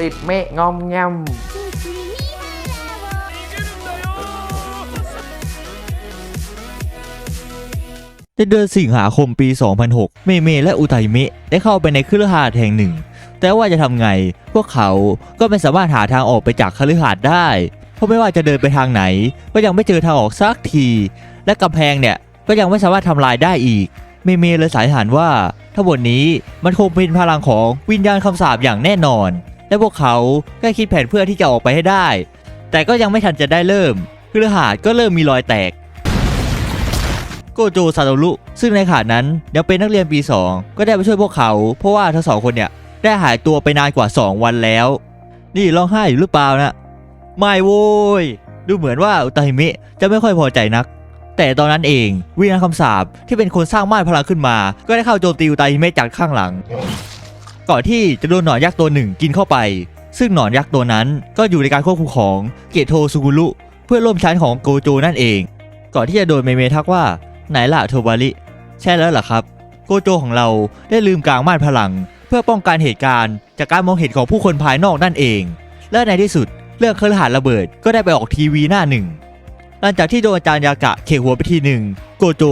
ติดเมฆงอมแงมในเดือนสิงหาคมปี 2006 เมเมและอุไตเมะได้เข้าไปในคฤหาสน์แห่งหนึ่ง แต่ว่าจะทำไง พวกเขาก็ไม่สามารถหาทางออกไปจากคฤหาสน์ได้ เพราะไม่ว่าจะเดินไปทางไหน ก็ยังไม่เจอทางออกสักที และกำแพงเนี่ยก็ยังไม่สามารถทำลายได้อีก เมเมเลยสายหันว่าทั้งหมดนี้มันคงเป็นพลังของวิญญาณคำสาปอย่างแน่นอน และพวกเขาก็คิดแผนเพื่อที่จะออกไปให้ได้ แต่ก็ยังไม่ทันจะได้เริ่มคฤหาสน์ก็เริ่มมีรอยแตก โกโจซาโตรุซึ่งในขณะนั้นยังเป็นนักเรียนปี 2 ก็ได้ไปช่วยพวกเขา เพราะว่าทั้งสองคนเนี่ยได้หายตัวไปนานกว่า 2 วันแล้ว นี่ร้องไห้อยู่หรือเปล่านะไม่โว้ยดูเหมือนว่าอุตาฮิเมะจะไม่ค่อยพอใจนัก แต่ตอนนั้นเองวิญญาณคำสาปที่เป็นคนสร้างม่านพลังขึ้นมา ก็ได้เข้าโจมตีอุตาฮิเมะจากข้างหลัง ก่อนที่จะโดนหนอนยักษ์ตัวหนึ่งกินเข้าไป ซึ่งหนอนยักษ์ตัวนั้นก็อยู่ในการควบคุมของเกโทซุกุรุเพื่อนร่วมชั้นของโกโจนั่นเอง ก่อนที่จะโดนเมเมทักว่าไหนล่ะโทบาริใช่แล้วล่ะครับ โกโจของเราได้ลืมกลางม่านพลัง เพื่อป้องกันเหตุการณ์ จากการมองเห็นของผู้คนภายนอกนั่นเอง และในที่สุดเรื่องเครือข่ายระเบิดก็ได้ไปออกทีวีหน้าหนึ่ง หลังจากที่โดนอาจารย์ยากะเขกหัวไปทีหนึ่งโกโจ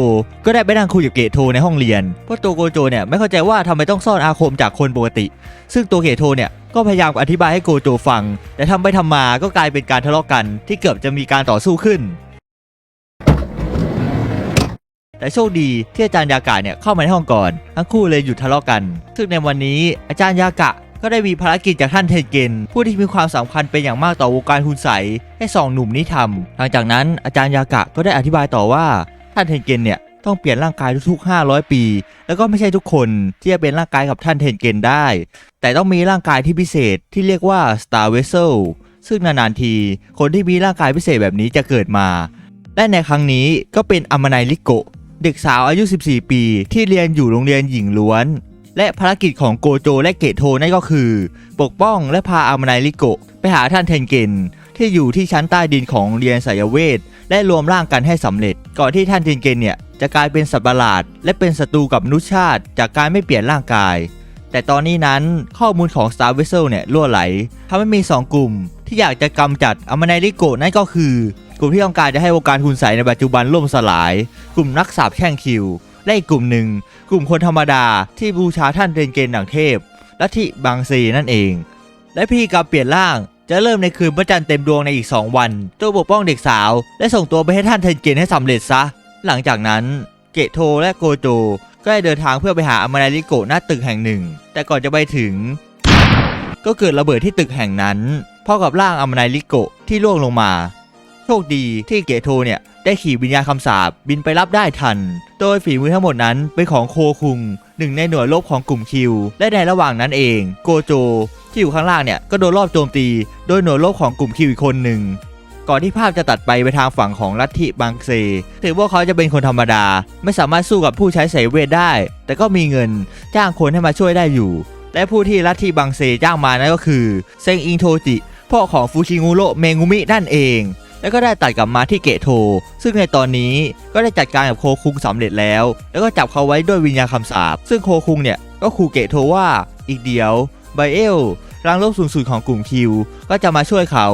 ก็ได้ไปนั่งคุยกับเกโทในห้องเรียนเพราะตัวโกโจเนี่ยไม่เข้าใจว่าทำไมต้องซ่อนอาคมจากคนปกติ ซึ่งตัวเกโทเนี่ยก็พยายามอธิบายให้โกโจฟัง แต่ทำไปทำมาก็กลายเป็นการทะเลาะกัน ที่เกือบจะมีการต่อสู้ขึ้น แต่โชคดีที่อาจารย์ยากะเนี่ยเข้ามาในห้องก่อน ทั้งคู่เลยหยุดทะเลาะกัน ซึ่งในวันนี้อาจารย์ยากะ ก็ได้มีภารกิจจากท่านเทนเกนผู้ที่มีความสำคัญเป็นอย่างมากต่อวงการคุณใสให้สองหนุ่มนี้ทำหลังจากนั้นอาจารย์ยากะก็ได้อธิบายต่อว่าท่านเทนเกนเนี่ยต้องเปลี่ยนร่างกายทุกๆ 500 ปี แล้วก็ไม่ใช่ทุกคนที่จะเป็นร่างกายกับท่านเทนเกนได้ แต่ต้องมีร่างกายที่พิเศษที่เรียกว่า Star Vessel ซึ่งนานๆที คนที่มีร่างกายพิเศษแบบนี้จะเกิดมา และในครั้งนี้ก็เป็นอามานายลิโก เด็กสาวอายุ 14 ปี ที่เรียนอยู่โรงเรียนหญิงล้วน และภารกิจของโกโจและเกโทนั่นก็คือ ปกป้องและพาอามานายลิโกะไปหาท่านเทนเกนที่อยู่ที่ชั้นใต้ดินของเรียนสายเวท และรวมร่างกันให้สำเร็จ ก่อนที่ท่านเทนเกนเนี่ยจะกลายเป็นสัตว์ประหลาด และเป็นศัตรูกับมนุษยชาติ จากการไม่เปลี่ยนร่างกาย แต่ตอนนี้นั้นข้อมูลของ Star Vessel เนี่ยล่วไหลทำให้มี 2 กลุ่ม ที่อยากจะกำจัดอามานายลิโกะนั่นก็คือกลุ่มที่ต้องการจะให้วงการคุณใสในปัจจุบันล่มสลาย กลุ่มนักสาบแช่งคิว และอีกกลุ่มหนึ่ง กลุ่มคนธรรมดาที่บูชาท่านเรนเกนดังเทพลัทธิบางซีนั่นเอง และพิธีกรรมเปลี่ยนร่างจะเริ่มในคืนพระจันทร์เต็มดวงในอีก 2 วันตัวปกป้องเด็กสาว และส่งตัวไปให้ท่านเทนเกนให้สำเร็จซะ หลังจากนั้นเกโทและโกโจก็ได้เดินทางเพื่อไปหาอามานาริโกะหน้าตึกแห่งหนึ่ง แต่ก่อนจะไปถึง ก็เกิดระเบิดที่ตึกแห่งนั้นพร้อมกับร่างอามานาริโกะที่ร่วงลงมา โชคดีที่เกโทเนี่ย ได้ขี่วิญญาณคำสาปบินไปรับได้ทัน โดยฝีมือทั้งหมดนั้นเป็นของโคคุง หนึ่งในหน่วยรบของกลุ่มคิว และในระหว่างนั้นเอง โกโจ ที่อยู่ข้างล่างเนี่ยก็โดนรอบโจมตี โดยหน่วยรบของกลุ่มคิวอีกคนหนึ่งก่อนที่ภาพจะตัดไปไปทางฝั่งของลัทธิบางเซถึงว่าเขาจะเป็นคนธรรมดา ไม่สามารถสู้กับผู้ใช้สายเวทได้ แต่ก็มีเงินจ้างคนให้มาช่วยได้อยู่ และผู้ที่ลัทธิบางเซจ้างมานั่นก็คือ เซงอิงโทจิพ่อของฟูชิงูโรเมงุมินั่นเอง แล้วก็ได้ตัดกลับมาที่เกะโท ซึ่งในตอนนี้ก็ได้จัดการกับโคคุงสำเร็จแล้ว แล้วก็จับเขาไว้ด้วยวิญญาณคำสาปซึ่งโคคุงเนี่ยก็ขู่เกะโทว่าอีกเดียวไบเอลรังโลกสูงสุดของกลุ่มคิว ก็จะมาช่วยเขา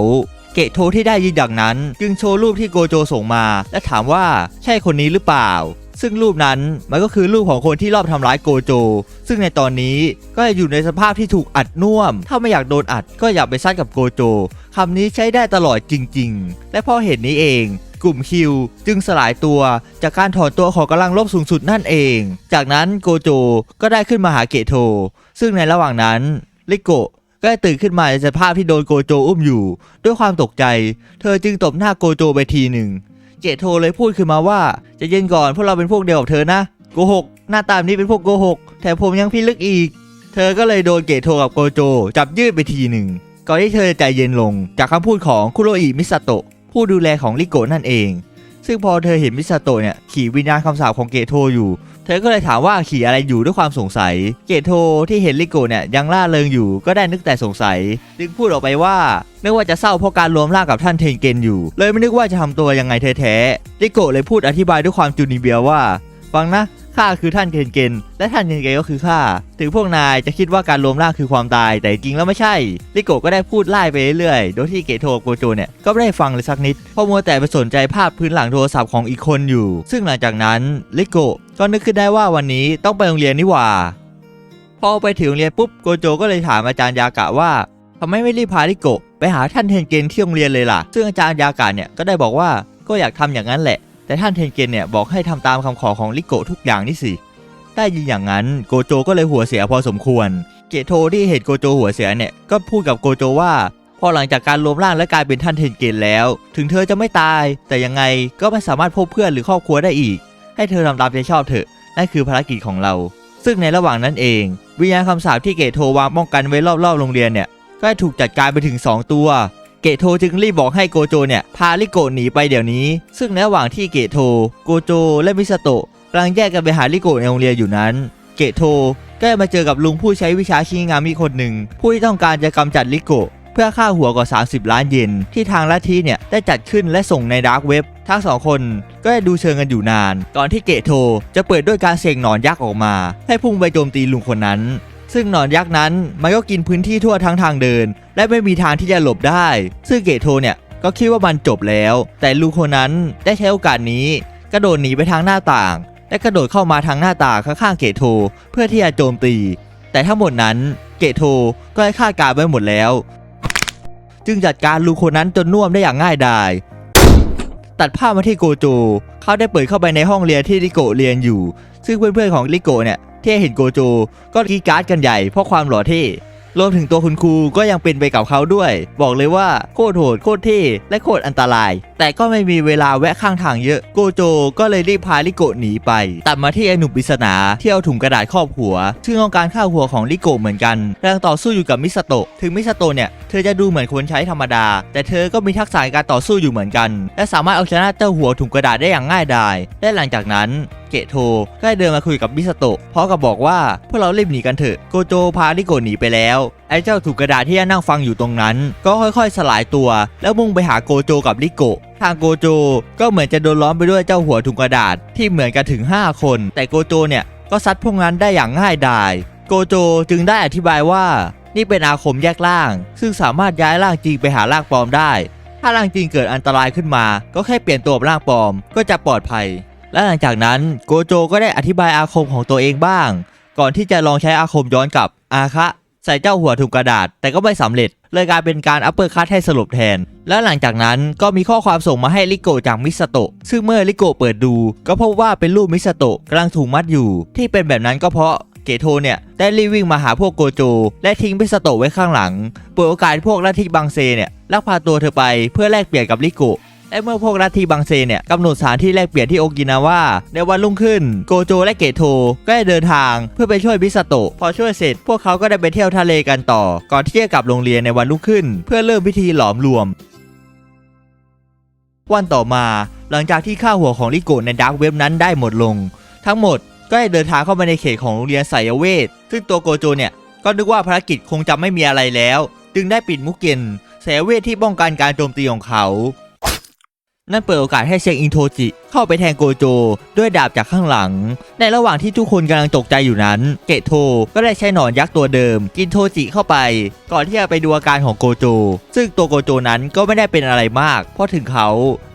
เกะโทที่ได้ยินดังนั้น จึงโชว์รูปที่โกโจส่งมา และถามว่าใช่คนนี้หรือเปล่า ซึ่งรูปนั้นมันก็คือรูปของคนที่รอบทำร้ายโกโจ ซึ่งในตอนนี้ก็อยู่ในสภาพที่ถูกอัดน่วม ถ้าไม่อยากโดนอัดก็อย่าไปซัดกับโกโจคำนี้ใช้ได้ตลอดจริง ๆ และเพราะเหตุนี้เองกลุ่มคิวจึงสลายตัวจากการถอนตัวของกำลังลบสูงสุดนั่นเอง จากนั้นโกโจก็ได้ขึ้นมาหาเกโท ซึ่งในระหว่างนั้นลิโกก็ได้ตื่นขึ้นมาในสภาพที่โดนโกโจอุ้มอยู่ ด้วยความตกใจ เธอจึงตบหน้าโกโจไปทีหนึ่ง เกโทเลยพูดขึ้นมาว่าจะเย็นก่อนพวกเราเป็นพวกเดียวกับเธอนะโกหกหน้าตามนี้เป็นพวกโกหกแถมผมยังพิลึกอีก เธอก็เลยโดนเกโทกับโกโจ จับยืดไปทีหนึ่งก่อนที่เธอจะใจเย็นลง จากคำพูดของคุโรอิมิสโตะผู้ดูแลของลิโกนั่นเอง ซึ่งพอเธอเห็นมิสโตะเนี่ยขี่วิญญาณคำสาปของเกโทอยู่ เธอก็เลยถามว่าขี่อะไรอยู่ด้วยความสงสัย เกโทที่เห็นลิโกะเนี่ยยังล่าเริงอยู่ก็ได้นึกแต่สงสัย จึงพูดออกไปว่า ไม่ว่าจะเศร้าเพราะการรวมร่างกับท่านเทนเกนอยู่ เลยไม่นึกว่าจะทำตัวยังไงแท้ๆลิโกะเลยพูดอธิบายด้วยความจูนิเบียว่า ฟังนะ ข้าคือท่านเคนเกนและท่านเคนเกนก็คือข้าถึงพวกนายจะคิดว่าการรวมร่างคือความตาย แต่จริงแล้วไม่ใช่ลิโกะก็ได้พูดไล่ไปเรื่อยๆโดยที่เกโทกับโกโจเนี่ยก็ไม่ได้ฟังเลยสักนิดเพราะมัวแต่ไปสนใจภาพพื้นหลังโทรศัพท์ของอีกคนอยู่ ซึ่งหลังจากนั้นลิโกะก็นึกขึ้นได้ว่าวันนี้ต้องไปโรงเรียนนี่หว่าพอไปถึงโรงเรียนปุ๊บโกโจก็เลยถามอาจารย์ยากะว่าทำไมไม่รีบพาลิโกะไปหาท่านเทนเกนที่โรงเรียนเลยล่ะ ซึ่งอาจารย์ยากะเนี่ยก็ได้บอกว่าก็อยากทำอย่างนั้นแหละ แต่ท่านเทนเกนเนี่ยบอกให้ทำตามคำขอของลิโกทุกอย่างนี่สิ ได้ยินอย่างนั้นโกโจก็เลยหัวเสียพอสมควร เกโทที่เห็นโกโจหัวเสียเนี่ยก็พูดกับโกโจว่าพอหลังจากการรวมร่างและกลายเป็นท่านเทนเกนแล้ว ถึงเธอจะไม่ตาย แต่ยังไงก็ไม่สามารถพบเพื่อนหรือครอบครัวได้อีก ให้เธอทำตามใจชอบเถอะนั่นคือภารกิจของเรา ซึ่งในระหว่างนั้นเอง วิญญาณคำสาปที่เกโทวางป้องกันไว้รอบๆโรงเรียนเนี่ยก็ถูกจัดการไปถึง 2 ตัว เกโทจึงรีบบอกให้โกโจเนี่ยพาลิโกะหนีไปเดี๋ยวนี้ ซึ่งในระหว่างที่เกโท โกโจและมิสโตะกำลังแยกกันไปหาลิโกะในโรงเรียนอยู่นั้น เกโทก็ได้มาเจอกับลุงผู้ใช้วิชาชิงามิคนหนึ่งผู้ที่ต้องการจะกำจัดลิโกะเพื่อค่าหัวกว่า 30 ล้านเยนที่ทางลัทธิเนี่ยได้จัดขึ้นและส่งในดาร์กเว็บทั้งสองคนก็ได้ดูเชิงกันอยู่นาน ก่อนที่เกโทจะเปิดด้วยการเสกหนอนยักษ์ออกมา ให้พุ่งไปโจมตีลุงคนนั้น ซึ่งหนอนยักษ์นั้นมันก็กินพื้นที่ทั่วทั้งทางเดิน และไม่มีทางที่จะหลบได้ ซึ่งเกโทเนี่ยก็คิดว่ามันจบแล้ว แต่ลุงคนนั้นได้ใช้โอกาสนี้ กระโดดหนีไปทางหน้าต่าง และกระโดดเข้ามาทางหน้าต่างข้างๆเกโท เพื่อที่จะโจมตี แต่ทั้งหมดนั้นเกโทก็ได้คาดการไว้หมดแล้ว จึงจัดการลุงคนนั้นจนน่วมได้อย่างง่ายดายตัดภาพมาที่โกโจเขาได้เปิดเข้าไปในห้องเรียนที่ลิโกะเรียนอยู่ ซึ่งเพื่อนๆของลิโกะเนี่ย ที่เห็นโกโจก็กีการ์ดกันใหญ่เพราะความหล่อเท่รวมถึงตัวคุณครูก็ยังเป็นไปกับเขาด้วย บอกเลยว่าโคตรโหดโคตรเท่และโคตรอันตราย แต่ก็ไม่มีเวลาแวะข้างทางเยอะ โกโจก็เลยรีบพาลิโกหนีไป ตัดมาที่ไอหนุ่มปริศนาที่เอาถุงกระดาษครอบหัว ซึ่งต้องการฆ่าหัวของลิโกเหมือนกันกำลังต่อสู้อยู่กับมิสโตะถึงมิสโตะเนี่ย เธอจะดูเหมือนคนใช้ธรรมดา แต่เธอก็มีทักษะการต่อสู้อยู่เหมือนกัน และสามารถเอาชนะเจ้าหัวถุงกระดาษได้อย่างง่ายดายและหลังจากนั้น เกะโทก็ได้เดินมาคุยกับมิสโตะพร้อมกับบอกว่าพวกเรารีบหนีกันเถอะโกโจพาลิโกะหนีไปแล้วไอ้เจ้าถุงกระดาษที่นั่งฟังอยู่ตรงนั้น ก็ค่อยๆ สลายตัว แล้วมุ่งไปหาโกโจกับลิโกะทางโกโจก็เหมือนจะโดนล้อมไปด้วยเจ้าหัวถุงกระดาษที่เหมือนกันถึง 5 คน แต่โกโจเนี่ยก็ซัดพวกนั้นได้อย่างง่ายดายโกโจจึงได้อธิบายว่า นี่เป็นอาคมแยกร่าง ซึ่งสามารถย้ายร่างจริงไปหาร่างปลอมได้ ถ้าร่างจริงเกิดอันตรายขึ้นมา ก็แค่เปลี่ยนตัวเป็นร่างปลอมก็จะปลอดภัย และหลังจากนั้นโกโจก็ได้อธิบายอาคมของตัวเองบ้าง ก่อนที่จะลองใช้อาคมย้อนกลับอาคะใส่เจ้าหัวถุงกระดาษ แต่ก็ไม่สำเร็จ เลยกลายเป็นการอัปเปอร์คัตให้สลบแทน และหลังจากนั้นก็มีข้อความส่งมาให้ลิโกจากมิสโตะซึ่งเมื่อลิโกเปิดดู ก็พบว่าเป็นรูปมิสโตะกำลังถูกมัดอยู่ ที่เป็นแบบนั้นก็เพราะเกโทเนี่ยได้รีบวิ่งมาหาพวกโกโจ และทิ้งมิสโตะไว้ข้างหลังเปิดโอกาสให้พวกลัทธิบังเซเนี่ยลักพาตัวเธอไปเพื่อแลกเปลี่ยนกับลิโก และเมื่อพวกลัทธิบังเซเนี่ยกำหนดสถานที่แลกเปลี่ยนที่โอกินาว่าในวันรุ่งขึ้น โกโจและเกโทก็ได้เดินทางเพื่อไปช่วยบิสโตพอช่วยเสร็จ พวกเขาก็ได้ไปเที่ยวทะเลกันต่อ ก่อนที่จะกลับโรงเรียนในวันรุ่งขึ้น เพื่อเริ่มพิธีหลอมรวม วันต่อมาหลังจากที่ค่าหัวของลิโกในดาร์กเว็บนั้นได้หมดลง ทั้งหมดก็ได้เดินทางเข้ามาในเขตของโรงเรียนไสยเวท ซึ่งตัวโกโจเนี่ยก็นึกว่าภารกิจคงจะไม่มีอะไรแล้ว จึงได้ปิดมุกเกนไสยเวทที่ป้องกันการโจมตีของเขา นั่นเปิดโอกาสให้เชงอินโทจิเข้าไปแทงโกโจ ด้วยดาบจากข้างหลัง ในระหว่างที่ทุกคนกำลังตกใจอยู่นั้น เกโทก็ได้ใช้หนอนยักษ์ตัวเดิม กินโทจิเข้าไป ก่อนที่จะไปดูอาการของโกโจ ซึ่งตัวโกโจนั้นก็ไม่ได้เป็นอะไรมาก เพราะถึงเขา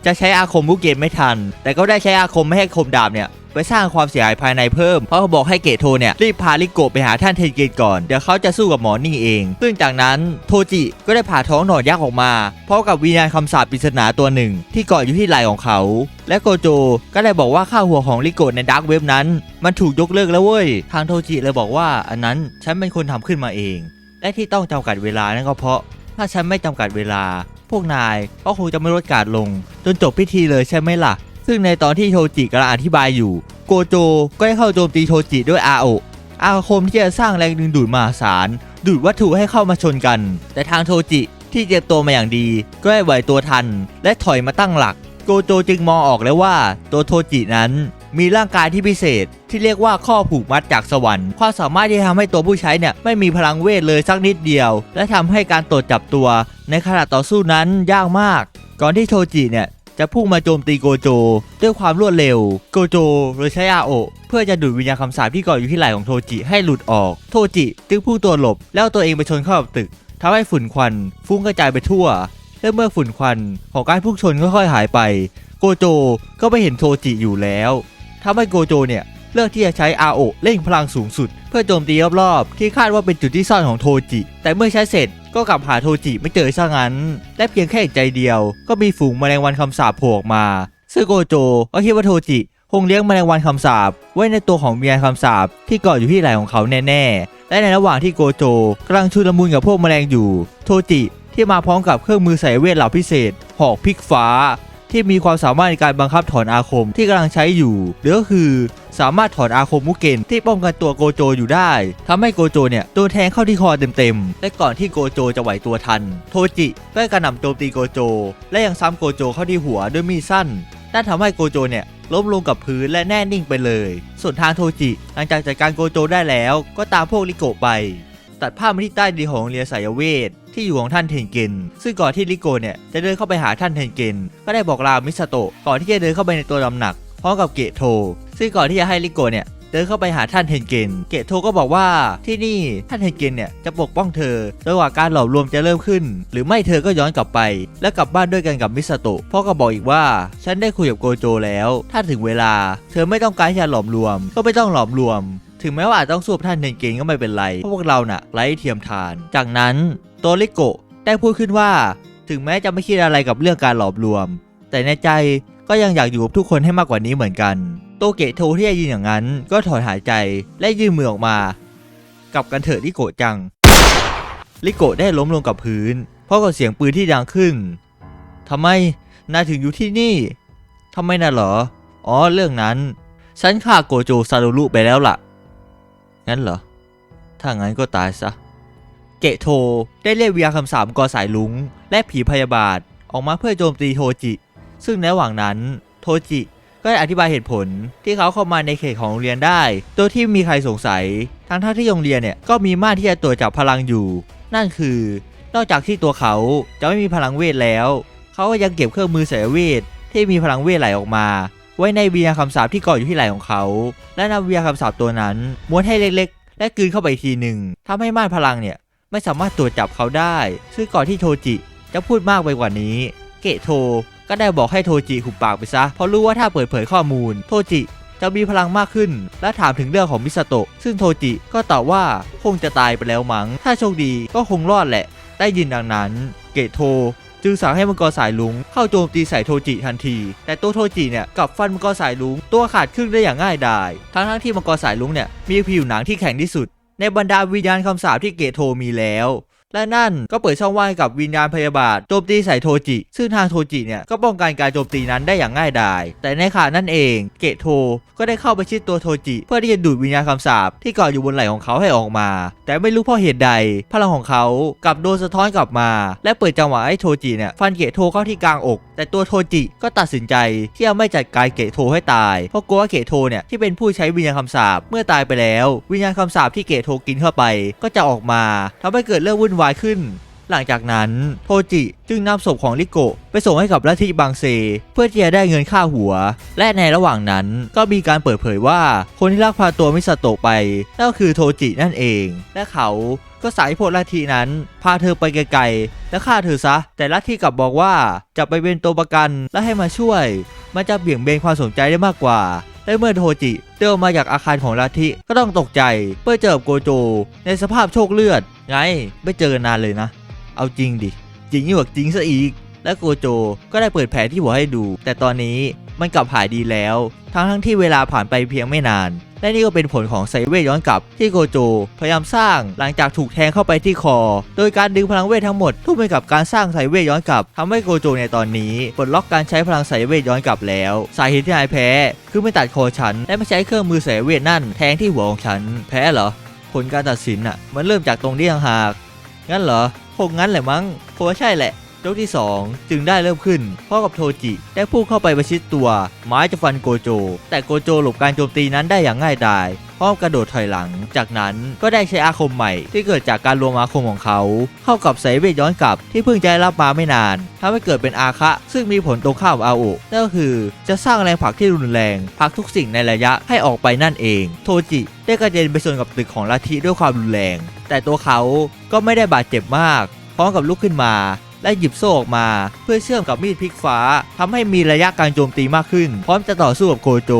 จะใช้อาคมบุกเกนไม่ทัน แต่ก็ได้ใช้อาคมไม่ให้คมดาบเนี่ย ไปสร้างความเสียหายภายในเพิ่ม เพราะเขาบอกให้เกโทเนี่ยรีบพาลิโกะไปหาท่านเทนเกนก่อน เดี๋ยวเขาจะสู้กับหมอนี่เอง ซึ่งจากนั้นโทจิก็ได้ผ่าท้องหนอนยักษ์ออกมาพร้อมกับวิญญาณคำสาปปริศนาตัวหนึ่ง ที่เกาะอยู่ที่ไหล่ของเขา และโกโจก็ได้บอกว่าค่าหัวของลิโกะในดาร์กเว็บนั้น มันถูกยกเลิกแล้วเว้ย ทางโทจิเลยบอกว่าอันนั้นฉันเป็นคนทำขึ้นมาเอง และที่ต้องจำกัดเวลานั่นก็เพราะ ถ้าฉันไม่จำกัดเวลา พวกนายก็คงจะไม่ลดการลง จนจบพิธีเลยใช่ไหมล่ะ ซึ่งในตอนที่โทจิกำลังอธิบายอยู่ โกโจก็ได้เข้าโจมตีโทจิด้วยอาโอะอาคมที่จะสร้างแรงดึงดูดมหาศาล ดูดวัตถุให้เข้ามาชนกัน แต่ทางโทจิที่เตรียมตัวมาอย่างดี ก็ได้ไหวตัวทัน และถอยมาตั้งหลัก โกโจจึงมองออกแล้วว่าตัวโทจินั้นมีร่างกายที่พิเศษที่เรียกว่าข้อผูกมัดจากสวรรค์ความสามารถที่ทำให้ตัวผู้ใช้เนี่ยไม่มีพลังเวทเลยสักนิดเดียว และทำให้การตรวจจับตัว ในขณะต่อสู้นั้นยากมาก ก่อนที่โทจิเนี่ย จะพุ่งมาโจมตีโกโจ ด้วยความรวดเร็ว โกโจเลยใช้อาโอเพื่อจะดูดวิญญาณคำสาปที่เกาะอยู่ที่ไหล่ของโทจิให้หลุดออก โทจิจึงพุ่งตัวหลบ แล้วตัวเองไปชนเข้ากับตึกทำให้ฝุ่นควันฟุ้งกระจายไปทั่ว และเมื่อฝุ่นควันของการพุ่งชนค่อยๆหายไป โกโจก็ไม่เห็นโทจิอยู่แล้วทำให้โกโจเนี่ย เลือกที่จะใช้อาโอะเร่งพลังสูงสุด เพื่อโจมตีรอบๆ ที่คาดว่าเป็นจุดที่ซ่อนของโทจิ แต่เมื่อใช้เสร็จก็กลับหาโทจิไม่เจอซะงั้น และเพียงแค่ใจเดียว ก็มีฝูงแมลงวันคำสาปโผล่ออกมาซึ่งโกโจก็คิดว่าโทจิคงเลี้ยงแมลงวันคำสาปไว้ในตัวของเมียคำสาปที่เกาะอยู่ที่ไหล่ของเขาแน่ๆ และในระหว่างที่โกโจกำลังชุลมุนกับพวกแมลงอยู่ โทจิที่มาพร้อมกับเครื่องมือใส่เวทเหล่าพิเศษหอกพลิกฟ้า ที่มีความสามารถในการบังคับถอนอาคมที่กำลังใช้อยู่หรือก็คือสามารถถอนอาคมมุกเกนที่ป้องกันตัวโกโจอยู่ได้ทำให้โกโจเนี่ยโดนแทงเข้าที่คอเต็มๆและก่อนที่โกโจจะไหวตัวทัน โทจิก็ได้กระหน่ำโจมตีโกโจ และยังซ้ำโกโจเข้าที่หัวด้วยมีดสั้นนั่นทำให้โกโจเนี่ยล้มลงกับพื้นและแน่นิ่งไปเลย ส่วนทางโทจิ หลังจากจัดการโกโจได้แล้ว ก็ตามพวกลิโกไป ตัดภาพมาที่ใต้ดีของเรียสายเวท ที่อยู่ของท่านเทนเกนซึ่งก่อนที่ลิโกเนี่ยจะเดินเข้าไปหาท่านเทนเกนก็ได้บอกลามิสโตะก่อนที่จะเดินเข้าไปในตัวลำหนักพร้อมกับเกะโท ซึ่งก่อนที่จะให้ลิโกเนี่ยเดินเข้าไปหาท่านเทนเกน เกะโทก็บอกว่าที่นี่ท่านเทนเกนเนี่ยจะปกป้องเธอจนกว่าการหลอมรวมจะเริ่มขึ้น หรือไม่เธอก็ย้อนกลับไป และกลับบ้านด้วยกันกับมิสโตะพ่อก็บอกอีกว่า ฉันได้คุยกับโกโจแล้ว ถ้าถึงเวลา เธอไม่ต้องการที่จะหลอมรวม ก็ไม่ต้องหลอมรวม ถึงแม้ว่าอาจต้องสู้กับท่านเทนเกนก็ไม่เป็นไรเพราะพวกเราน่ะไร้เทียมทาน จากนั้นโตริโกะได้พูดขึ้นว่า ถึงแม้จะไม่คิดอะไรกับเรื่องการหลอมรวม แต่ในใจก็ยังอยากอยู่กับทุกคนให้มากกว่านี้เหมือนกัน โตเกะโทที่ได้ยินอย่างนั้น ก็ถอนหายใจและยื่นมือออกมา กลับกันเถอะลิโกะจัง ลิโกะได้ล้มลงกับพื้น เพราะกับเสียงปืนที่ดังขึ้นทำไมนายถึงอยู่ที่นี่ทำไมน่ะเหรอ อ๋อเรื่องนั้น ฉันฆ่าโกโจซาโดรุไปแล้วล่ะ งั้นเหรอ ถ้างั้นก็ตายซะ เกะโทได้เรียกวิญญาณคำสามกอสายลุง และผีพยาบาทออกมาเพื่อโจมตีโทจิ ซึ่งในระหว่างนั้นโทจิก็ได้อธิบายเหตุผลที่เขาเข้ามาในเขตของโรงเรียนได้ โดยที่ไม่มีใครสงสัย ทั้งท่าที่โรงเรียนเนี่ยก็มีม่านที่จะตรวจจับพลังอยู่ นั่นคือ นอกจากที่ตัวเขาจะไม่มีพลังเวทแล้ว เขาก็ยังเก็บเครื่องมือสายเวทที่มีพลังเวทไหลออกมา ไว้ในวิญญาณคำสาปที่เกาะอยู่ที่ไหล่ของเขา และนำวิญญาณคำสาปตัวนั้นม้วนให้เล็กๆ และกลืนเข้าไปอีกทีหนึ่งทำให้ม่านพลังเนี่ยไม่สามารถตรวจจับเขาได้ ซึ่งก่อนที่โทจิจะพูดมากไปกว่านี้ เกะโทก็ได้บอกให้โทจิหุบปากไปซะ เพราะรู้ว่าถ้าเปิดเผยข้อมูล โทจิจะมีพลังมากขึ้น และถามถึงเรื่องของมิสโตะ ซึ่งโทจิก็ตอบว่าคงจะตายไปแล้วมั้ง ถ้าโชคดีก็คงรอดแหละ ได้ยินดังนั้น เกะโท จึงสั่งให้มังกรสายลุงเข้าโจมตีใส่โทจิทันที แต่ตัวโทจิเนี่ยกับฟันมังกรสายลุงตัวขาดครึ่งได้อย่างง่ายดาย ทั้งทั้งที่มังกรสายลุงเนี่ยมีผิวหนังที่แข็งที่สุด ในบรรดาวิญญาณคำสาปที่เกโทมีแล้ว และนั่นก็เปิดช่องว่างให้กับวิญญาณพยาบาทโจมตีใส่โทจิ ซึ่งทางโทจิเนี่ยก็ป้องกันการโจมตีนั้นได้อย่างง่ายดาย แต่ในขณะนั้นเองเกตโทก็ได้เข้าไปชิดตัวโทจิ เพื่อที่จะดูดวิญญาณคำสาปที่เกาะอยู่บนไหล่ของเขาให้ออกมา แต่ไม่รู้เพราะเหตุใด พลังของเขากลับโดนสะท้อนกลับมา และเปิดจังหวะให้โทจิเนี่ยฟันเกตโทเข้าที่กลางอก แต่ตัวโทจิก็ตัดสินใจที่จะไม่จัดการเกตโทให้ตาย เพราะกลัวว่าเกตโทเนี่ยที่เป็นผู้ใช้วิญญาณคำสาปเมื่อตายไปแล้ว วิญญาณคำสาปที่เกตโทกินเข้าไป ก็จะออกมาทำให้เกิดเรื่องวุ่นวายขึ้น หลังจากนั้นโทจิจึงนำศพของลิโกะไปส่งให้กับลัทธิบางเซ เพื่อที่จะได้เงินค่าหัว และในระหว่างนั้นก็มีการเปิดเผยว่าคนที่ลักพาตัวมิสโตะไปนั่นก็คือโทจินั่นเอง และเขาก็สายพวกลัทธินั้น พาเธอไปไกลๆและฆ่าเธอซะ แต่ลัทธิกลับบอกว่าจะไปเป็นตัวประกันและให้มาช่วย มันจะเบี่ยงเบนความสนใจได้มากกว่า และเมื่อโทจิเดินมาจากอาคารของลัทธิก็ต้องตกใจเพื่อเจอโกโจ ในสภาพโชคเลือด ไง ไม่เจอกันนานเลยนะ เอาจริงดิ จริงยิ่งกว่าจริงซะอีก และโกโจก็ได้เปิดแผลที่หัวให้ดู แต่ตอนนี้มันกลับหายดีแล้ว ทั้งทั้งที่เวลาผ่านไปเพียงไม่นาน และนี่ก็เป็นผลของไซเวทย้อนกลับที่โกโจ พยายามสร้างหลังจากถูกแทงเข้าไปที่คอ โดยการดึงพลังเวททั้งหมดทุ่มไปกับการสร้างไซเวทย้อนกลับทำให้โกโจในตอนนี้ปลดล็อกการใช้พลังไซเวทย้อนกลับแล้ว สาเหตุที่นายแพ้ คือไม่ตัดคอฉัน และไม่ใช้เครื่องมือไซเวทนั่นแทงที่หัวของฉัน แพ้เหรอผลการตัดสินอะ มันเริ่มจากตรงนี้ต่างหากงั้นเหรอคงงั้นแหละมั้งผมว่าใช่แหละ ยกที่ 2 จึงได้เริ่มขึ้นเพราะกับโทจิได้พุ่งเข้าไปประชิดตัว ไม้จะฟันโกโจ แต่โกโจหลบการโจมตีนั้นได้อย่างง่ายดายพร้อมกระโดดถอยหลัง จากนั้นก็ได้ใช้อาคมใหม่ที่เกิดจากการรวมอาคมของเขา เข้ากับสายเวทย้อนกลับที่เพิ่งจะได้รับมาไม่นานทำให้เกิดเป็นอาคะ ซึ่งมีผลตรงข้ามกับอาโอะนั่นก็คือจะสร้างแรงผลักที่รุนแรงผลักทุกสิ่งในระยะให้ออกไปนั่นเอง โทจิได้กระเด็นไปชนกับตึกของลัทธิด้วยความรุนแรง แต่ตัวเขาก็ไม่ได้บาดเจ็บมาก พร้อมกับลุกขึ้นมา และหยิบโซ่ออกมา เพื่อเชื่อมกับมีดพลิกฟ้าทำให้มีระยะการโจมตีมากขึ้น พร้อมจะต่อสู้กับโกโจ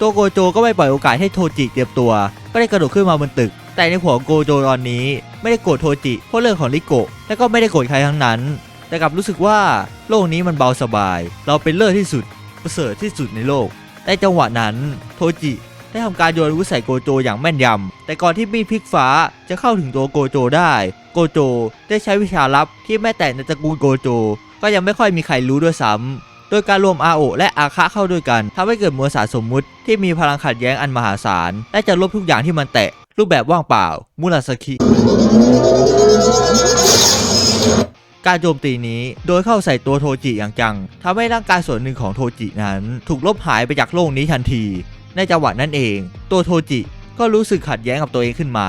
ตัวโกโจก็ไม่ปล่อยโอกาสให้โทจิเตรียมตัว ก็ได้กระโดดขึ้นมาบนตึก แต่ในหัวโกโจตอนนี้ ไม่ได้โกรธโทจิเพราะเรื่องของลิโกะและก็ไม่ได้โกรธใครทั้งนั้น แต่กลับรู้สึกว่าโลกนี้มันเบาสบาย เราเป็นเลิศที่สุดประเสริฐที่สุดในโลกในจังหวะนั้นโทจิ ได้ทำการโยนอาวุธใส่โกโจอย่างแม่นยำแต่ก่อนที่มีดพลิกฟ้าจะเข้าถึงตัวโกโจได้ โกโจได้ใช้วิชาลับที่แม้แต่ในตระกูลโกโจ ก็ยังไม่ค่อยมีใครรู้ด้วยซ้ำโดยการรวมอาโอและอาคะเข้าด้วยกันทำให้เกิดมวลสารสมมุติที่มีพลังขัดแย้งอันมหาศาล และจะลบทุกอย่างที่มันแตะ รูปแบบว่างเปล่า มุราสกิการโจมตีนี้โดยเข้าใส่ตัวโทจิอย่างจังทำให้ร่างกายส่วนหนึ่งของโทจินั้น ถูกลบหายไปจากโลกนี้ทันที ในจังหวะนั้นเอง ตัวโทจิก็รู้สึกขัดแย้งกับตัวเองขึ้นมา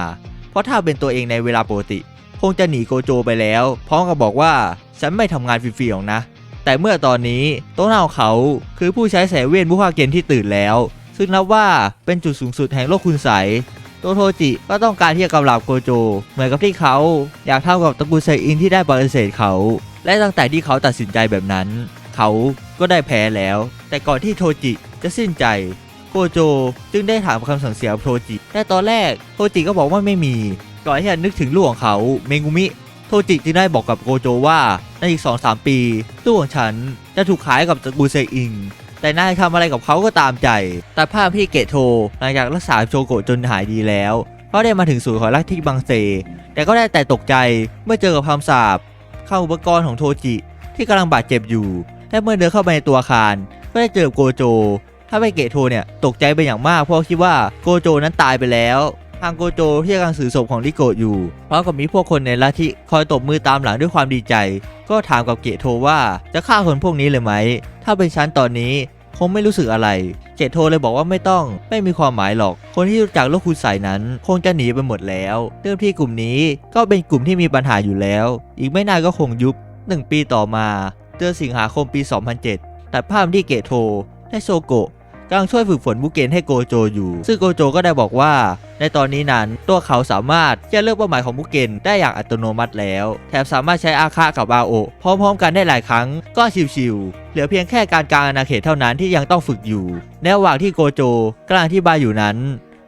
เพราะถ้าเป็นตัวเองในเวลาปกติ คงจะหนีโกโจไปแล้ว พร้อมกับบอกว่าฉันไม่ทำงานฟรีๆหรอกนะ แต่เมื่อตอนนี้ตัวหน้าของเขาคือผู้ใช้แสเวทมุขเกนที่ตื่นแล้ว ซึ่งนับว่าเป็นจุดสูงสุดแห่งโลกคุณใสตัวโทจิก็ต้องการที่จะกำราบโกโจ เหมือนกับที่เขาอยากเท่ากับตระกูลไซอินที่ได้ปฏิเสธเขา และตั้งแต่ที่เขาตัดสินใจแบบนั้น เขาก็ได้แพ้แล้ว แต่ก่อนที่โทจิจะสิ้นใจ โกโจ จึงได้ถามคำสั่งเสียโทจิ แต่ตอนแรกโทจิก็บอกว่าไม่มี ก่อนที่จะนึกถึงลูกของเขาเมงุมิ โทจิจึงได้บอกกับโกโจว่าในอีก 2-3 ปีลูกของฉันจะถูกขายกับตระกูลเซอิงแต่นายทำอะไรกับเขาก็ตามใจ แต่ภาพพี่เกตโทหลังจากรักษาโชโกะจนหายดีแล้ว ก็ได้มาถึงศูนย์ของลัทธิบังเซ แต่ก็ได้แต่ตกใจเมื่อเจอกับคำสาปเข้าอุปกรณ์ของโทจิ ที่กำลังบาดเจ็บอยู่ และเมื่อเดินเข้าไปในตัวอาคาร ก็ได้เจอโกโจ ถ้าไม่เกตโทเนี่ยตกใจเป็นอย่างมากเพราะคิดว่าโกโจนั้นตายไปแล้ว ทางโกโจที่กำลังสื่อศพของลิโกะอยู่พร้อมกับมีพวกคนในลัทธิคอยตบมือตามหลังด้วยความดีใจ ก็ถามกับเกตโทว่าจะฆ่าคนพวกนี้เลยไหม ถ้าเป็นฉันตอนนี้คงไม่รู้สึกอะไร เกตโทเลยบอกว่าไม่ต้องไม่มีความหมายหรอก คนที่รู้จักโลกคุณใส่นั้น คงจะหนีไปหมดแล้วเรื่องที่กลุ่มนี้ก็เป็นกลุ่มที่มีปัญหาอยู่แล้ว อีกไม่นานก็คงยุบหนึ่งปีต่อมาเดือนสิงหาคมปี 2007แต่ภาพที่เกตโท และโซโกะ กำลังช่วยฝึกฝนบุเกนให้โกโจอยู่ ซึ่งโกโจก็ได้บอกว่า ในตอนนี้นั้นตัวเขาสามารถที่จะเลือกเป้าหมายของบุเกนได้อย่างอัตโนมัติแล้ว แถมสามารถใช้อาคากับอาโอพร้อมๆ กันได้หลายครั้งก็ชิวๆเหลือเพียงแค่การกลางอาณาเขตเท่านั้นที่ยังต้องฝึกอยู่ในระหว่างที่โกโจกำลังที่บายอยู่นั้น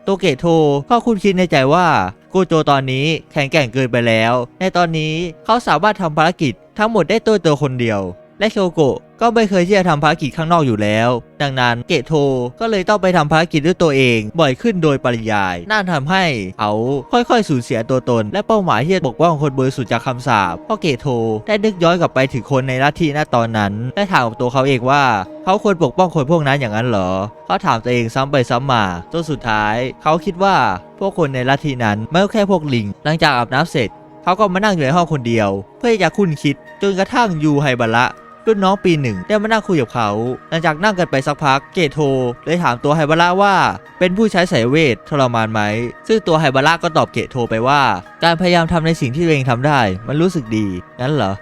โตเกะโทก็คุ้นคิดในใจว่าโกโจตอนนี้แข็งแกร่งเกินไปแล้ว ในตอนนี้เขาสามารถทำภารกิจทั้งหมดได้ตัวตัวคนเดียว และโชโกะ ก็ไม่เคยที่จะทำภารกิจข้างนอกอยู่แล้ว ดังนั้นเกะโทก็เลยต้องไปทำภารกิจด้วยตัวเอง บ่อยขึ้นโดยปริยายน่าทำให้เขาค่อยๆ สูญเสียตัวตน และเป้าหมายที่จะปกป้องคนบริสุทธิ์จากคำสาปเพราะเกะโทได้นึกย้อนกลับไปถึงคนในลัทธิณตอนนั้น และถามกับตัวเขาเองว่า เขาควรปกป้องคนพวกนั้นอย่างนั้นเหรอ เขาถามตัวเองซ้ำไปซ้ำมาจนสุดท้าย เขาคิดว่าพวกคนในลัทธินั้นไม่ก็แค่พวกลิง หลังจากอาบน้ำเสร็จ เขาก็มานั่งอยู่ในห้องคนเดียว เพื่อจะคุ้นคิดจนกระทั่งยูไฮบาระ รุ่นน้องปีหนึ่งได้มานั่งคุยกับเขา หลังจากนั่งกันไปสักพักเกโทเลยถามตัวไฮบาระว่า เป็นผู้ใช้สายเวททรมานไหม ซึ่งตัวไฮบาระก็ตอบเกโทไปว่า การพยายามทำในสิ่งที่ตัวเองทำได้ มันรู้สึกดีงั้นเหรอ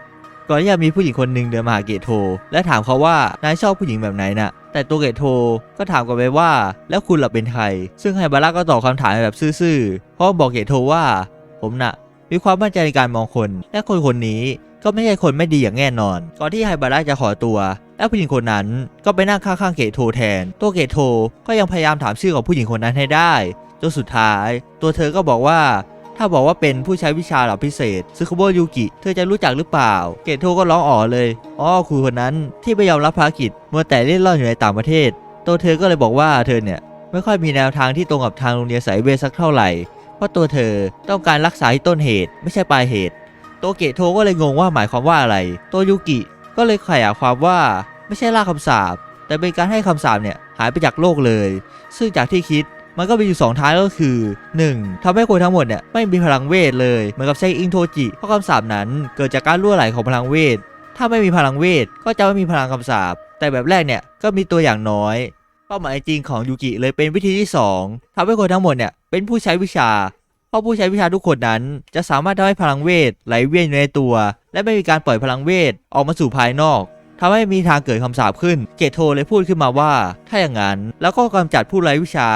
ก่อนที่จะมีผู้หญิงคนหนึ่งเดินมาหาเกตโท และถามเขาว่านายชอบผู้หญิงแบบไหนน่ะ แต่ตัวเกตโทก็ถามกลับไปว่า แล้วคุณล่ะเป็นใคร ซึ่งไฮบาระก็ตอบคำถามแบบซื่อๆเพราะบอกเกตโทว่า ผมน่ะ มีความมั่นใจในการมองคน และคนคนนี้ ก็ไม่ใช่คนไม่ดีอย่างแน่นอน ก่อนที่ไฮบาระจะขอตัว และผู้หญิงคนนั้นก็ไปนั่งข้างๆเกตโทแทน ตัวเกตโทก็ยังพยายามถามชื่อของผู้หญิงคนนั้นให้ได้จนสุดท้าย ตัวเธอก็บอกว่าถ้าบอกว่าเป็นผู้ใช้วิชาหล่าพิเศษซึคุโบยูกิ เธอจะรู้จักหรือเปล่า เกตโทก็ร้องอ๋อเลยอ๋อครูคนนั้นที่ไม่ยอมรับภารกิจมัวแต่เล่นล่อนอยู่ในต่างประเทศ ตัวเธอก็เลยบอกว่าเธอเนี่ย ไม่ค่อยมีแนวทางที่ตรงกับทางโรงเรียนสายเวสักเท่าไหร่ เพราะตัวเธอต้องการรักษาที่ต้นเหตุ ไม่ใช่ปลายเหตุ โตเกะโทก็เลยงงว่าหมายความว่าอะไร โตยูกิก็เลยขยายความว่าไม่ใช่ล่าคำสาปแต่เป็นการให้คำสาปเนี่ยหายไปจากโลกเลย ซึ่งจากที่คิดมันก็มีอยู่ 2ทางก็คือ 1. ทำให้คนทั้งหมดเนี่ยไม่มีพลังเวทเลย เหมือนกับไซอิงโทจิ เพราะคำสาปนั้นเกิดจากการรั่วไหลของพลังเวท ถ้าไม่มีพลังเวทก็จะไม่มีพลังคำสาปแต่แบบแรกเนี่ยก็มีตัวอย่างน้อย เป้าหมายจริงของยูกิเลยเป็นวิธีที่ 2ทำให้คนทั้งหมดเนี่ยเป็นผู้ใช้วิชา เพราะผู้ใช้วิชาทุกคนนั้น จะสามารถทำให้พลังเวทไหลเวียนอยู่ในตัว และไม่มีการปล่อยพลังเวทออกมาสู่ภายนอกทำให้มีทางเกิดคำสาปขึ้น เกตโทเลยพูดขึ้นมาว่า ถ้าอย่างนั้นแล้วก็กำจัดผู้ไร้วิชา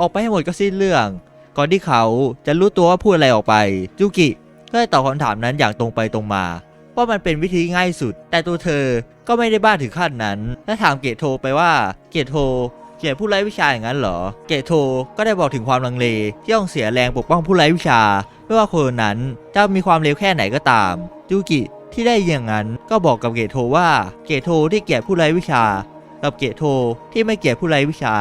ออกไปให้หมดก็สิ้นเรื่อง ก่อนที่เขาจะรู้ตัวว่าพูดอะไรออกไปยูกิก็ได้ตอบคำถามนั้นอย่างตรงไปตรงมาว่ามันเป็นวิธีง่ายสุด แต่ตัวเธอก็ไม่ได้บ้าถึงขั้นนั้น และถามเกตโทไปว่าเกตโท เกลียผู้ไร้วิชาอย่างนั้นเหรอ เกตโทก็ได้บอกถึงความลังเลที่ต้องเสียแรงปกป้องผู้ไร้วิชา ไม่ว่าคนนั้นจะมีความเลวแค่ไหนก็ตามยูกิที่ได้ยินอย่างนั้นก็บอกกับเกตโทว่าเกตโทที่เกลียดผู้ไร้วิชา กับเกตโทที่ไม่เกลียดผู้ไร้วิชา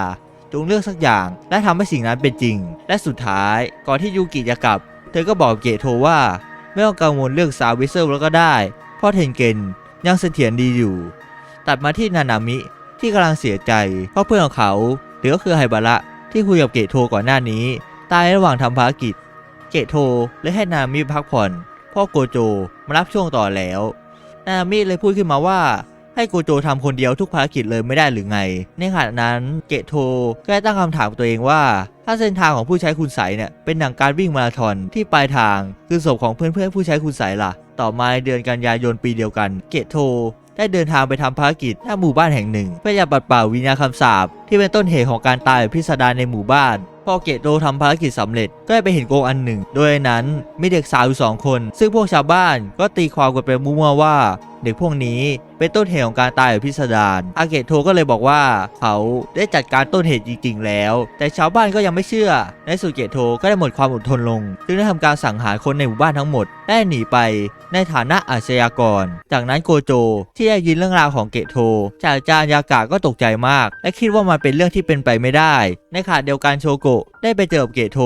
จงเลือกสักอย่างและทำให้สิ่งนั้นเป็นจริง และสุดท้ายก่อนที่ยูกิจะกลับ เธอก็บอกเกตโทว่า ไม่ต้องกังวลเรื่องซาวิเซลแล้วก็ได้เพราะเทนเกนยังเสถียรดีอยู่ ตัดมาที่นานามิ ที่กำลังเสียใจเพราะเพื่อนของเขา หรือก็คือไฮบาระที่คุยกับเกตโทก่อนหน้านี้ ตายระหว่างทำภารกิจ เกตโทเลยให้นามิพักผ่อนพ่อโกโจมารับช่วงต่อแล้ว นามิเลยพูดขึ้นมาว่าให้โกโจทำคนเดียวทุกภารกิจเลยไม่ได้หรือไง ในขณะนั้นเกตโทก็ได้ตั้งคำถามตัวเองว่า ถ้าเส้นทางของผู้ใช้คุณใสเนี่ยเป็นดังการวิ่งมาราธอนที่ปลายทางคือศพของเพื่อนๆผู้ใช้คุณใสล่ะ ต่อมาเดือนกันยายนปีเดียวกัน เกตโท ได้เดินทางไปทำภารกิจหน้าหมู่บ้านแห่งหนึ่ง เพื่อจะปัดเป่าวิญญาณคำสาปที่เป็นต้นเหตุของการตายพิสดารในหมู่บ้านพอเกตโตทำภารกิจสำเร็จก็ได้ไปเห็นโกงอันหนึ่ง โดยนั้นมีเด็กสาวอยู่สองคน ซึ่งพวกชาวบ้านก็ตีความกันไปมั่วว่า เด็กพวกนี้เป็นต้นเหตุของการตายแบบพิสดารอาเกตโทก็เลยบอกว่าเขาได้จัดการต้นเหตุจริงๆแล้ว แต่ชาวบ้านก็ยังไม่เชื่อ ในสุดเกตโทก็ได้หมดความอดทนลงจึงได้ทำการสังหารคนในหมู่บ้านทั้งหมดได้หนีไปในฐานะอาชญากร จากนั้นโกโจที่ได้ยินเรื่องราวของเกตโทจากอาจารย์ยากะก็ตกใจมาก และคิดว่ามันเป็นเรื่องที่เป็นไปไม่ได้ ในขณะเดียวกันโชโกะได้ไปเจอกับเกตโท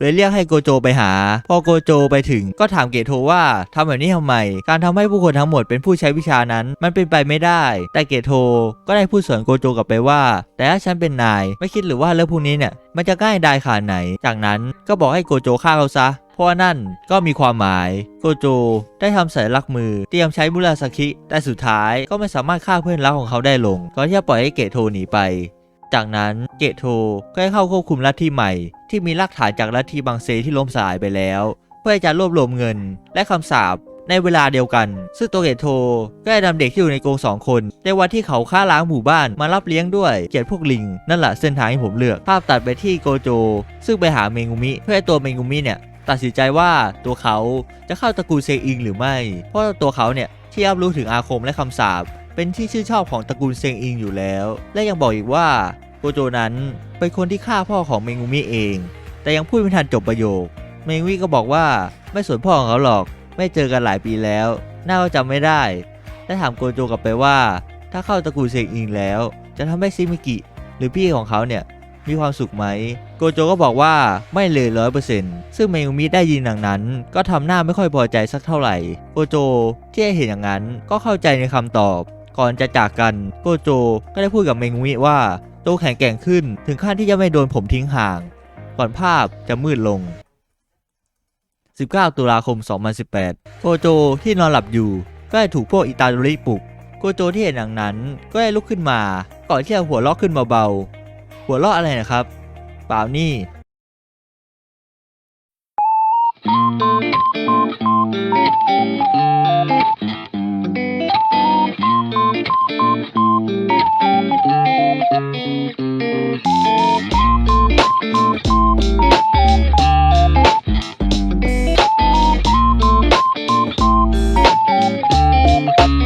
เลยเรียกให้โกโจไปหา พอโกโจไปถึงก็ถามเกตโทว่าทำแบบนี้ทำไม การทำให้ผู้คนทั้งหมดเป็นผู้ใช้วิชานั้น มันเป็นไปไม่ได้ แต่เกตโทก็ได้พูดสวนโกโจกลับไปว่า แต่ถ้าฉันเป็นนาย ไม่คิดหรือว่าเรื่องพวกนี้เนี่ยมันจะง่ายไดายขนาดไหน จากนั้นก็บอกให้โกโจฆ่าเขาซะเพราะนั่นก็มีความหมาย โกโจได้ทำสัญลักมือ เตรียมใช้มุราสกิแต่สุดท้ายก็ไม่สามารถฆ่าเพื่อนรักของเขาได้ลงก่อนที่จะปล่อยให้เกตโทหนีไป จากนั้นเกตโทก็ได้เข้าควบคุมลัทธิใหม่ ที่มีรากฐานจากลัทธิบางเซที่ล้มสลายไปแล้ว เพื่อจะรวบรวมเงิน และคำสาปในเวลาเดียวกัน ซึ่งตัวเกตโทก็ได้นำเด็กที่อยู่ในกรงสองคน ในวันที่เขาฆ่าล้างหมู่บ้านมารับเลี้ยงด้วยเกียรติพวกลิง นั่นแหละเส้นทางที่ผมเลือก ภาพตัดไปที่โกโจ ซึ่งไปหาเมงุมิ เพื่อให้ตัวเมงุมิเนี่ย ตัดสินใจว่าตัวเขาจะเข้าตระกูลเซอิงหรือไม่ เพราะตัวเขาเนี่ยที่รับรู้ถึงอาคมและคำสาป เป็นที่ชื่นชอบของตระกูลเซงอิงอยู่แล้ว และยังบอกอีกว่าโกโจนั้นเป็นคนที่ฆ่าพ่อของเมงุมิเอง แต่ยังพูดไม่ทันจบประโยค เมงุมิก็บอกว่าไม่สนพ่อของเขาหรอก ไม่เจอกันหลายปีแล้ว น่าก็จำไม่ได้ และถามโกโจกลับไปว่า ถ้าเข้าตระกูลเซงอิงแล้ว จะทำให้ซิมิกิ หรือพี่ของเขาเนี่ยมีความสุขไหม โกโจก็บอกว่าไม่เลยร้อยเปอร์เซ็นต์ซึ่งเมงุมิได้ยินดังนั้น ก็ทำหน้าไม่ค่อยพอใจสักเท่าไหร่ โกโจที่เห็นอย่างนั้นก็เข้าใจในคำตอบ ก่อนจะจากกันโกโจก็ได้พูดกับเมงุมิว่าโตแข็งแกร่งขึ้นถึงขั้นที่จะไม่โดนผมทิ้งห่าง ก่อนภาพจะมืดลง 19 ตุลาคม 2018 โกโจที่นอนหลับอยู่ ก็ได้ถูกพวกอิตาลีปลุก โกโจที่เห็นอย่างนั้นก็ได้ลุกขึ้นมา ก่อนที่จะหัวเราะขึ้นเบาๆ หัวเราะอะไรนะครับ เปล่านี่ Thank you.